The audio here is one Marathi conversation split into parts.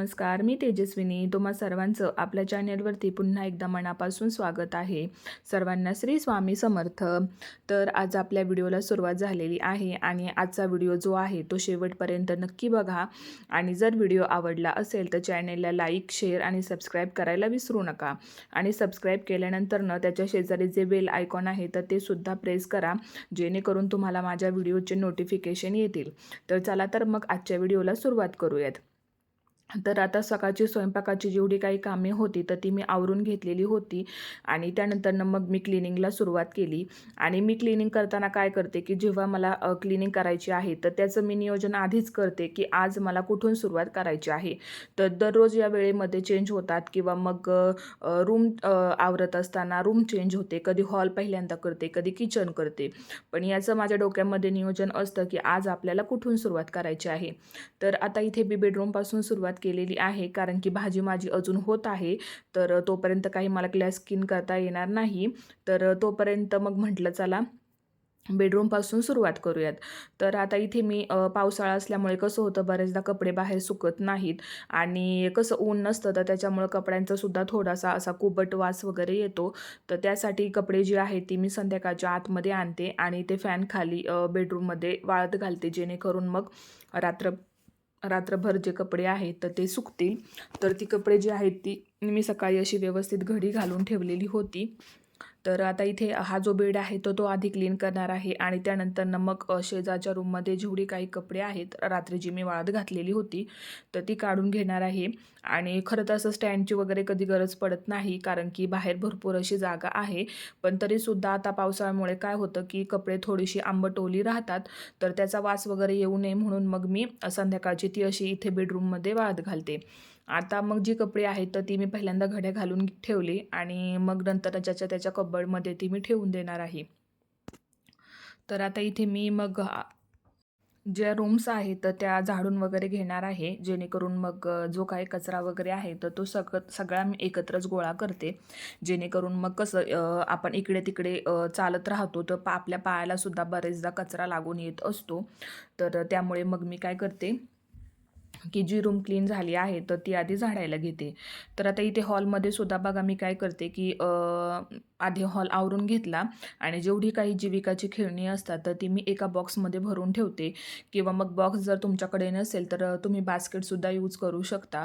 नमस्कार मी तेजस्विनी. तुम्हा सर्वांचं आपल्या चॅनेलवरती पुन्हा एकदा मनापासून स्वागत आहे. सर्वांना श्री स्वामी समर्थ. तर आज आपल्या व्हिडिओला सुरुवात झालेली आहे आणि आजचा व्हिडिओ जो आहे तो शेवटपर्यंत नक्की बघा. आणि जर व्हिडिओ आवडला असेल तर चॅनेलला लाईक शेअर आणि सबस्क्राईब करायला विसरू नका. आणि सबस्क्राईब केल्यानंतर न त्याच्या शेजारी जे बेल आयकॉन आहे तर ते सुद्धा प्रेस करा जेणेकरून तुम्हाला माझ्या व्हिडिओचे नोटिफिकेशन येतील. तर चला तर मग आजच्या व्हिडिओला सुरुवात करूयात. तर आता सकाळची स्वयंपाकाची जेवढी काही कामे होती तर ती मी आवरून घेतलेली होती आणि त्यानंतरनं मग मी क्लिनिंगला सुरुवात केली. आणि मी क्लिनिंग करताना काय करते की जेव्हा मला क्लिनिंग करायची आहे तर त्याचं मी नियोजन आधीच करते की आज मला कुठून सुरुवात करायची आहे. तर दररोज या वेळेमध्ये चेंज होतात किंवा मग रूम आवरत असताना रूम चेंज होते कधी हॉल पहिल्यांदा करते कधी किचन करते. पण याचं माझ्या डोक्यामध्ये नियोजन असतं की आज आपल्याला कुठून सुरुवात करायची आहे. तर आता इथे बी बेडरूमपासून सुरुवात केलेली आहे. कारण की भाजी माझी अजून होत आहे. तर तोपर्यंत काही मला क्लॅस स्किन करता येणार नाही. तर तोपर्यंत मग म्हटलं चला बेडरूमपासून सुरुवात करूयात. तर आता इथे मी पावसाळा असल्यामुळे कसं होतं बरेचदा कपडे बाहेर सुकत नाहीत. आणि कसं ऊन नसतं तर त्याच्यामुळं कपड्यांचा सुद्धा थोडासा असा कुबट वास वगैरे येतो. तर त्यासाठी कपडे जी आहेत ती मी संध्याकाळच्या आतमध्ये आणते. आणि ते फॅन खाली बेडरूममध्ये वाळत घालते जेणेकरून मग रात्र रात्रभर जे कपडे आहेत तर ते सुकतील. तर ती कपडे जी आहेत ती मी सकाळी अशी व्यवस्थित घडी घालून ठेवलेली होती. तर आता इथे हा जो बेड आहे तो तो आधी क्लीन करणार आहे आणि त्यानंतर मग शेजारच्या रूममध्ये जेवढी काही कपडे आहेत रात्री जी मी वाळत घातलेली होती तर ती काढून घेणार आहे. आणि खरं तर असं स्टँडची वगैरे कधी गरज पडत नाही कारण की बाहेर भरपूर अशी जागा आहे. पण तरीसुद्धा आता पावसाळ्यामुळे काय होतं की कपडे थोडीशी आंबट ओली राहतात तर त्याचा वास वगैरे येऊ नये म्हणून मग मी संध्याकाळची ती अशी इथे बेडरूममध्ये वाळत घालते. आता मग जी कपडे आहेत तर ती मी पहिल्यांदा घड्या घालून ठेवली आणि मग नंतर ज्याच्या त्याच्या कबडमध्ये ती मी ठेवून देणार आहे. तर आता इथे मी मग ज्या रूम्स आहेत तर त्या झाडून वगैरे घेणार आहे जेणेकरून मग जो काही कचरा वगैरे आहे तर तो सग सगळा मी एकत्रच गोळा करते. जेणेकरून मग कसं आपण इकडे तिकडे चालत राहतो तर पा आपल्या पायालासुद्धा बरेचदा कचरा लागून येत असतो. तर त्यामुळे मग मी काय करते की जी रूम क्लीन झाली आहे तर ती आधी झाडायला घेते. तर आता इथे हॉलमध्ये सुद्धा बघा मी काय करते की आधी हॉल आवरून घेतला आणि जेवढी काही जीविकाची खेळणी असतात तर ती मी एका बॉक्समध्ये भरून ठेवते. किंवा मग बॉक्स जर तुमच्याकडे नसेल तर तुम्ही बास्केटसुद्धा यूज करू शकता.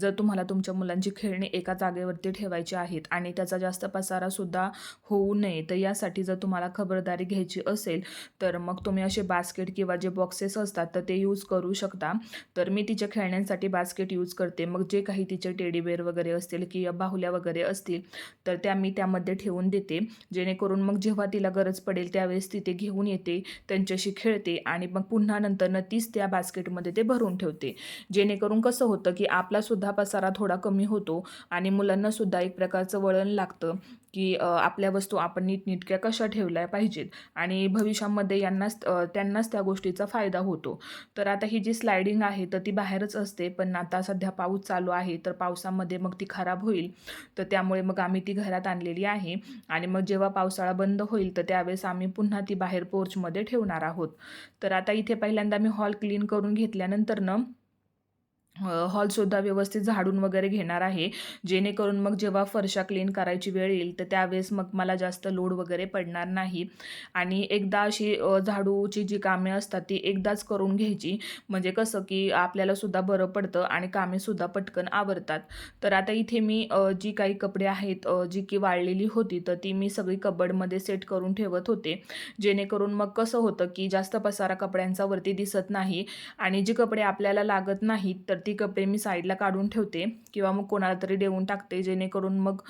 जर तुम्हाला तुमच्या मुलांची खेळणी एका जागेवरती ठेवायची आहेत आणि त्याचा जास्त पसारासुद्धा होऊ नये तर यासाठी जर तुम्हाला खबरदारी घ्यायची असेल तर मग तुम्ही असे बास्केट किंवा जे बॉक्सेस असतात तर ते यूज करू शकता. तर मी तिच्या खेळण्यांसाठी बास्केट यूज करते. मग जे काही तिचे टेडीबेअर वगैरे असतील किंवा बाहुल्या वगैरे असतील तर त्या मी त्यामध्ये ठेवून देते. जेणेकरून मग जेव्हा तिला गरज पडेल त्यावेळेस तिथे घेऊन येते त्यांच्याशी खेळते आणि मग पुन्हा नंतरनं तीच त्या बास्केटमध्ये ते भरून ठेवते. जेणेकरून कसं होतं की आपलासुद्धा पसारा थोडा कमी होतो आणि मुलांनासुद्धा एक प्रकारचं वळण लागतं. की आपल्या वस्तू आपण नीटनिटक्या कशा ठेवल्या पाहिजेत? आणि भविष्यामध्ये यांनाच त्यांनाच त्या गोष्टीचा फायदा होतो. तर आता ही जी स्लायडिंग आहे तर ती बाहेरच असते. पण आता सध्या पाऊस चालू आहे तर पावसामध्ये मग ती खराब होईल. तर त्यामुळे मग आम्ही ती घरात आणलेली आहे. आणि मग जेव्हा पावसाळा बंद होईल तर त्यावेळेस आम्ही पुन्हा ती बाहेर पोर्चमध्ये ठेवणार आहोत. तर आता इथे पहिल्यांदा मी हॉल क्लीन करून घेतल्यानंतर हॉलसुद्धा व्यवस्थित झाडून वगैरे घेणार आहे. जेणेकरून मग जेव्हा फरशा क्लीन करायची वेळ येईल तर त्यावेळेस मग मला जास्त लोड वगैरे पडणार नाही. आणि एकदा अशी झाडूची जी कामे असतात ती एकदाच करून घ्यायची. म्हणजे कसं की आपल्याला सुद्धा बरं पडतं आणि कामेसुद्धा पटकन आवरतात. तर आता इथे मी जी काही कपडे आहेत जी की वाळलेली होती तर ती मी सगळी कबडमध्ये सेट करून ठेवत होते. जेणेकरून मग कसं होतं की जास्त पसारा कपड्यांचा वरती दिसत नाही आणि जी कपडे आपल्याला लागत नाहीत तर ती कपडे मी साईडला काढून ठेवते किंवा मग कोणाला तरी देऊन टाकते जेणेकरून मग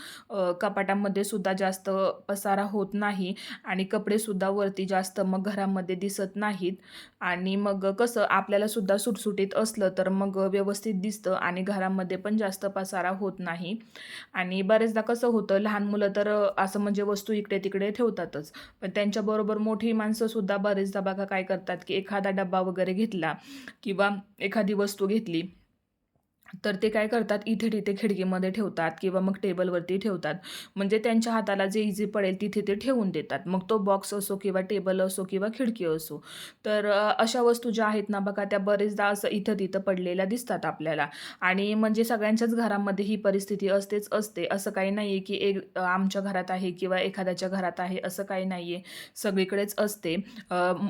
कपाटामध्ये सुद्धा जास्त पसारा होत नाही आणि कपडेसुद्धा वरती जास्त मग घरामध्ये दिसत नाहीत. आणि मग कसं आपल्याला सुद्धा सुटसुटीत असलं तर मग व्यवस्थित दिसतं आणि घरामध्ये पण जास्त पसारा होत नाही. आणि बरेचदा कसं होतं लहान मुलं तर असं म्हणजे वस्तू इकडे तिकडे ठेवतातच. पण त्यांच्याबरोबर मोठी माणसंसुद्धा बरेचदा बघा काय करतात की एखादा डब्बा वगैरे घेतला किंवा एखादी वस्तू घेतली तर ते काय करतात? इथे तिथे खिडकीमध्ये ठेवतात किंवा मग टेबलवरती ठेवतात. म्हणजे त्यांच्या हाताला जे इझी पडेल तिथे ते ठेवून देतात. मग तो बॉक्स असो किंवा टेबल असो किंवा खिडकी असो. तर अशा वस्तू ज्या आहेत ना बघा त्या बरेचदा असं इथं तिथं पडलेल्या दिसतात आपल्याला. आणि म्हणजे सगळ्यांच्याच घरामध्ये ही परिस्थिती असतेच असते. असं काही नाही आहे की एक आमच्या घरात आहे किंवा एखाद्याच्या घरात आहे. असं काही नाही आहे सगळीकडेच असते.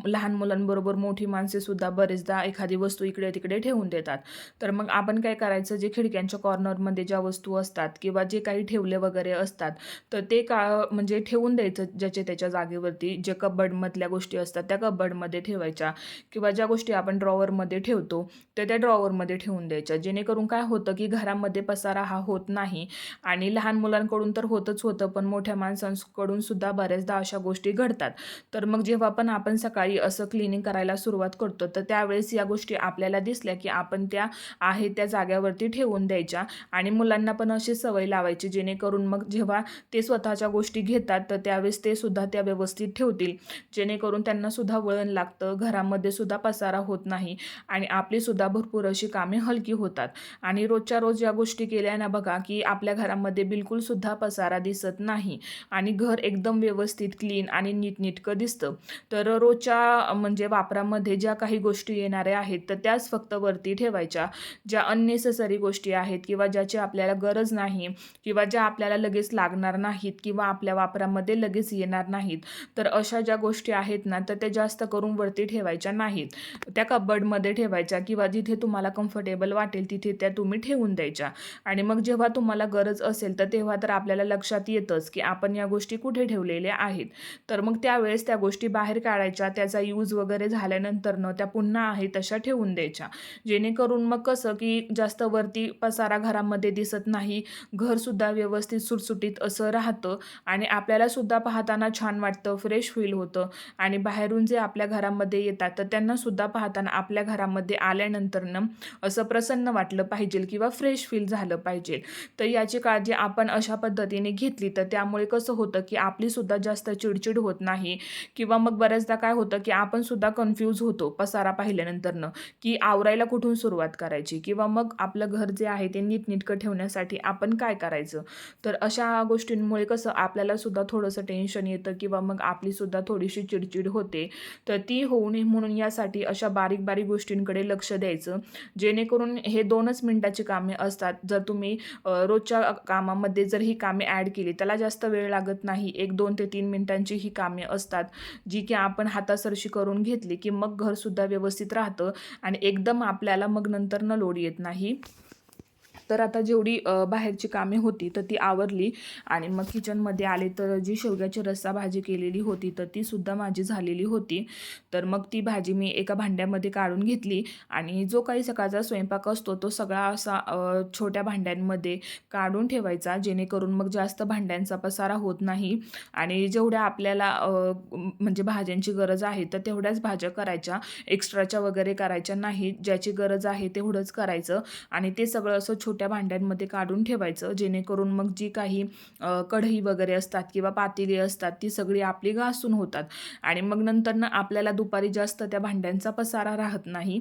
लहान मुलांबरोबर मोठी माणसेसुद्धा बरेचदा एखादी वस्तू इकडे तिकडे ठेवून देतात. तर मग आपण काय करायचं? जे खिडक्यांच्या कॉर्नरमध्ये ज्या वस्तू असतात किंवा जे काही ठेवले वगैरे असतात तर ते का म्हणजे ठेवून द्यायचं ज्याच्या त्याच्या जागेवरती जे कबडमधल्या गोष्टी असतात त्या कबडमध्ये ठेवायच्या किंवा ज्या गोष्टी आपण ड्रॉवरमध्ये ठेवतो तर त्या ड्रॉवरमध्ये ठेवून द्यायच्या. जेणेकरून काय होतं की घरामध्ये पसारा हा होत नाही आणि लहान मुलांकडून तर होतच होतं पण मोठ्या माणसांकडून सुद्धा बऱ्याचदा अशा गोष्टी घडतात. तर मग जेव्हा पण आपण सकाळी असं क्लिनिंग करायला सुरुवात करतो तर त्यावेळेस या गोष्टी आपल्याला दिसल्या की आपण त्या आहे त्या जाग्यावर टेबलावरती ठेवून द्यायच्या. आणि मुलांना पण अशी सवय लावायची जेणेकरून मग जेव्हा ते स्वतःच्या गोष्टी घेतात तर त्यावेळेस ते सुद्धा त्या व्यवस्थित ठेवतील. जेणेकरून त्यांना सुद्धा वळण लागतं घरामध्ये सुद्धा पसारा होत नाही आणि आपली सुद्धा भरपूर अशी कामे हलकी होतात. आणि रोजच्या रोज या गोष्टी केल्या ना बघा की आपल्या घरामध्ये बिलकुल सुद्धा पसारा दिसत नाही आणि घर एकदम व्यवस्थित क्लीन आणि नीटनीटकं दिसतं. तर रोजच्या म्हणजे वापरामध्ये ज्या काही गोष्टी येणाऱ्या आहेत तर त्याच फक्त वरती ठेवायच्या. ज्या अननेसेसरी गोष्टी आहेत किंवा ज्याची आपल्याला गरज नाही किंवा ज्या आपल्याला लगेच लागणार नाहीत किंवा आपल्या वापरामध्ये लगेच येणार नाहीत तर अशा ज्या गोष्टी आहेत ना तर त्या जास्त करून वरती ठेवायच्या नाहीत. त्या कबडमध्ये ठेवायच्या किंवा जिथे तुम्हाला कम्फर्टेबल वाटेल तिथे त्या तुम्ही ठेवून द्यायच्या. आणि मग जेव्हा तुम्हाला गरज असेल तर तेव्हा तर आपल्याला लक्षात येतच की आपण या गोष्टी कुठे ठेवलेल्या आहेत. तर मग त्यावेळेस त्या गोष्टी बाहेर काढायच्या त्याचा यूज वगैरे झाल्यानंतर न त्या पुन्हा आहे तशा ठेवून द्यायच्या. जेणेकरून मग कसं की जास्त वरती पसारा घरामध्ये दिसत नाही. घरसुद्धा व्यवस्थित सुटसुटीत असं राहतं आणि आपल्याला सुद्धा पाहताना छान वाटतं फ्रेश फील होतं. आणि बाहेरून जे आपल्या घरामध्ये येतात तर त्यांनासुद्धा पाहताना आपल्या घरामध्ये आल्यानंतरनं असं प्रसन्न वाटलं पाहिजे किंवा फ्रेश फील झालं पाहिजे. तर याची काळजी आपण अशा पद्धतीने घेतली तर त्यामुळे कसं होतं की आपलीसुद्धा जास्त चिडचिड होत नाही किंवा मग बऱ्याचदा काय होतं की आपणसुद्धा कन्फ्यूज होतो पसारा पाहिल्यानंतरनं की आवरायला कुठून सुरुवात करायची किंवा मग आप आपलं घर जे आहे ते नीटनीटकं ठेवण्यासाठी आपण काय करायचं? तर अशा गोष्टींमुळे कसं आपल्याला सुद्धा थोडंसं टेन्शन येतं किंवा मग आपली सुद्धा थोडीशी चिडचिड होते. तर ती होऊ नये म्हणून यासाठी अशा बारीक बारीक गोष्टींकडे लक्ष द्यायचं. जेणेकरून हे दोनच मिनटाची कामे असतात. जर तुम्ही रोजच्या कामामध्ये जर ही कामे ॲड केली त्याला जास्त वेळ लागत नाही. एक दोन ते तीन मिनटांची ही कामे असतात जी की आपण हातासरशी करून घेतली की मग घरसुद्धा व्यवस्थित राहतं आणि एकदम आपल्याला मग नंतर न लोड येत नाही. तर आता जेवढी बाहेरची कामे होती तर ती आवरली. आणि मग किचनमध्ये आले तर जी शेवग्याची रस्सा भाजी केलेली होती तर ती सुद्धा माझी झालेली होती. तर मग ती भाजी मी एका भांड्यामध्ये काढून घेतली. आणि जो काही सकाळचा स्वयंपाक असतो तो सगळा असा छोट्या भांड्यांमध्ये काढून ठेवायचा जेणेकरून मग जास्त भांड्यांचा पसारा होत नाही. आणि जेवढ्या आपल्याला म्हणजे भाज्यांची गरज आहे तर तेवढ्याच भाज्या करायच्या. एक्स्ट्राच्या वगैरे करायच्या नाहीत ज्याची गरज आहे तेवढंच करायचं. आणि ते सगळं असं छोट्या भांड्यांमध्ये काढून ठेवायचं जेणेकरून मग जी काही कढई वगैरे असतात किंवा पातेली असतात ती सगळी आपली घासून होतात. आणि मग नंतर ना आपल्याला दुपारी जास्त त्या भांड्यांचा पसारा राहत नाही.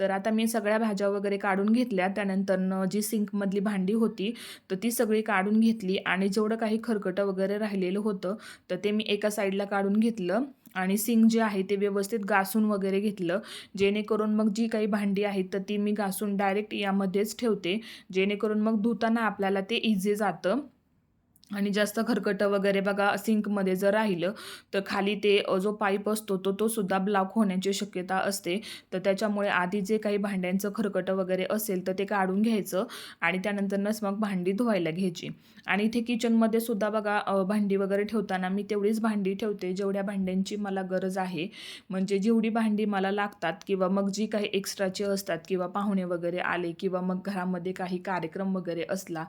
तर आता मी सगळ्या भाज्या वगैरे काढून घेतल्या. त्यानंतरनं जी सिंकमधली भांडी होती तर ती सगळी काढून घेतली. आणि जेवढं काही खरकटं वगैरे राहिलेलं होतं तर ते मी एका साईडला काढून घेतलं. आणि सिंग जे आहे ते व्यवस्थित घासून वगैरे घेतलं. जेणेकरून मग जी काही भांडी आहेत तर ती मी घासून डायरेक्ट यामध्येच ठेवते. जेणेकरून मग धुताना आपल्याला ते इझी जातं. आणि जास्त खरकटं वगैरे बघा सिंकमध्ये जर राहिलं तर खाली ते जो पाईप असतो तो तो सुद्धा ब्लॉक होण्याची शक्यता असते. तर त्याच्यामुळे आधी जे काही भांड्यांचं खरकटं वगैरे असेल तर ते काढून घ्यायचं आणि त्यानंतरनंच मग भांडी धुवायला घ्यायची. आणि इथे किचनमध्ये सुद्धा बघा भांडी वगैरे ठेवताना मी तेवढीच भांडी ठेवते जेवढ्या भांड्यांची मला गरज आहे. म्हणजे जेवढी भांडी मला लागतात किंवा मग जी काही एक्स्ट्राची असतात किंवा पाहुणे वगैरे आले किंवा मग घरामध्ये काही कार्यक्रम वगैरे असला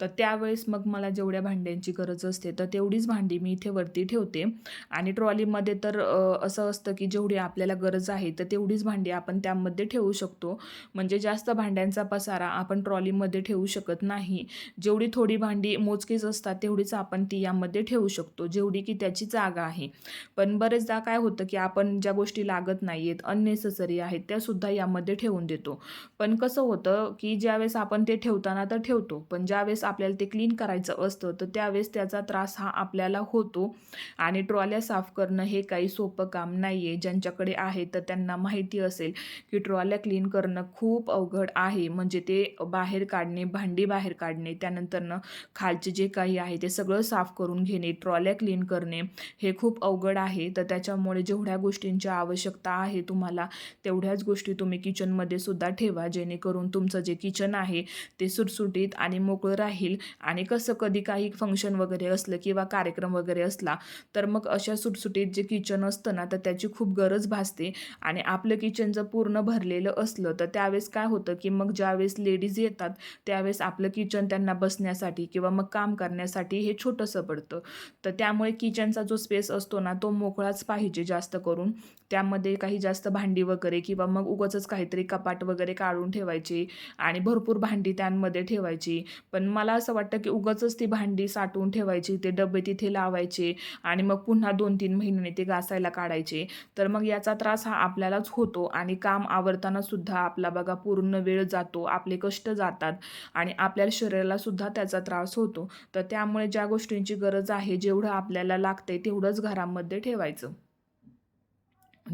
तर त्यावेळेस मग मला जेवढ्या भांडी भांड्यांची गरज असते तर तेवढीच भांडी मी इथे वरती ठेवते. आणि ट्रॉलीमध्ये तर असं असतं की जेवढी आपल्याला गरज आहे तर तेवढीच भांडी आपण त्यामध्ये ठेवू शकतो. म्हणजे जास्त भांड्यांचा पसारा आपण ट्रॉलीमध्ये ठेवू शकत नाही. जेवढी थोडी भांडी मोजकीच असतात तेवढीच आपण ती यामध्ये ठेवू शकतो जेवढी की त्याची जागा आहे. पण बरेचदा काय होतं की आपण ज्या गोष्टी लागत नाही आहेत अननेसेसरी आहेत त्यासुद्धा यामध्ये ठेवून देतो. पण कसं होतं की ज्यावेळेस आपण ते ठेवताना तर ठेवतो पण ज्यावेळेस आपल्याला ते क्लीन करायचं असतं तर त्यावेळेस त्याचा त्रास हा आपल्याला होतो. आणि ट्रॉल्या साफ करणं हे काही सोपं काम नाही आहे ज्यांच्याकडे आहे तर त्यांना माहिती असेल की ट्रॉल्या क्लीन करणं खूप अवघड आहे. म्हणजे ते बाहेर काढणे भांडी बाहेर काढणे त्यानंतरनं खालचे जे काही आहे ते सगळं साफ करून घेणे ट्रॉल्या क्लीन करणे हे खूप अवघड आहे. तर त्याच्यामुळे जेवढ्या गोष्टींची आवश्यकता आहे तुम्हाला तेवढ्याच गोष्टी तुम्ही किचनमध्ये सुद्धा ठेवा. जेणेकरून तुमचं जे किचन आहे ते सुटसुटीत आणि मोकळं राहील. आणि कसं कधी काही फंक्शन वगैरे असलं किंवा कार्यक्रम वगैरे असला तर मग अशा सुटसुटीत जे किचन असतं ना तर त्याची खूप गरज भासते. आणि आपलं किचन जर पूर्ण भरलेलं असलं तर त्यावेळेस काय होतं की मग ज्यावेळेस लेडीज येतात त्यावेळेस आपलं किचन त्यांना बसण्यासाठी किंवा मग काम करण्यासाठी हे छोटंसं पडतं. तर त्यामुळे किचनचा जो स्पेस असतो ना तो मोकळाच पाहिजे जास्त करून. त्यामध्ये काही जास्त भांडी वगैरे किंवा मग उगाचच काहीतरी कपाट वगैरे काढून ठेवायची आणि भरपूर भांडी त्यांमध्ये ठेवायची. पण मला असं वाटतं की उगाचच ती भांडी साठवून ठेवायची ते डबे तिथे लावायचे आणि मग पुन्हा दोन तीन महिन्याने ते घासायला काढायचे. तर मग याचा त्रास हा आपल्यालाच होतो आणि काम आवरताना सुद्धा आपला बघा पूर्ण वेळ जातो आपले कष्ट जातात आणि आपल्या शरीराला सुद्धा त्याचा त्रास होतो. तर त्यामुळे ज्या गोष्टींची गरज आहे जेवढं आपल्याला लागते तेवढंच घरामध्ये ठेवायचं.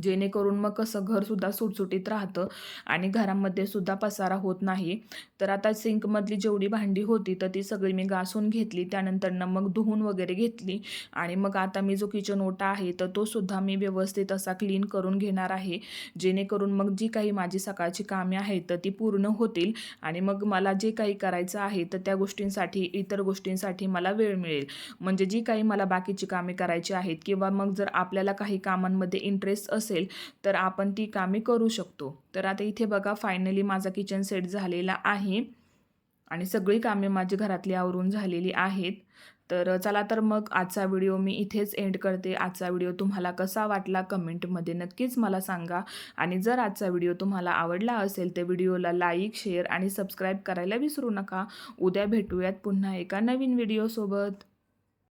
जेणेकरून मग कसं घरसुद्धा सुटसुटीत राहतं आणि घरामध्ये सुद्धा पसारा होत नाही. तर आता सिंकमधली जेवढी भांडी होती तर ती सगळी मी घासून घेतली. त्यानंतरनं मग धुवून वगैरे घेतली. आणि मग आता मी जो किचन ओटा आहे तर तो सुद्धा मी व्यवस्थित असा क्लीन करून घेणार आहे. जेणेकरून मग जी काही माझी सकाळची कामे आहेत तर ती पूर्ण होतील. आणि मग मला जे काही करायचं आहे तर त्या गोष्टींसाठी इतर गोष्टींसाठी मला वेळ मिळेल. म्हणजे जी काही मला बाकीची कामे करायची आहेत किंवा मग जर आपल्याला काही कामांमध्ये इंटरेस्ट असेल तर आपण ती कामे करू शकतो. तर आता इथे बघा फायनली माझा किचन सेट झालेला आहे. आणि सगळी कामे माझी घरातली आवरून झालेली आहेत. तर चला तर मग आजचा व्हिडिओ मी इथेच एंड करते. आजचा व्हिडिओ तुम्हाला कसा वाटला कमेंटमध्ये नक्कीच मला सांगा. आणि जर आजचा व्हिडिओ तुम्हाला आवडला असेल तर व्हिडिओला लाईक शेअर आणि सबस्क्राईब करायला विसरू नका. उद्या भेटूयात पुन्हा एका नवीन व्हिडिओसोबत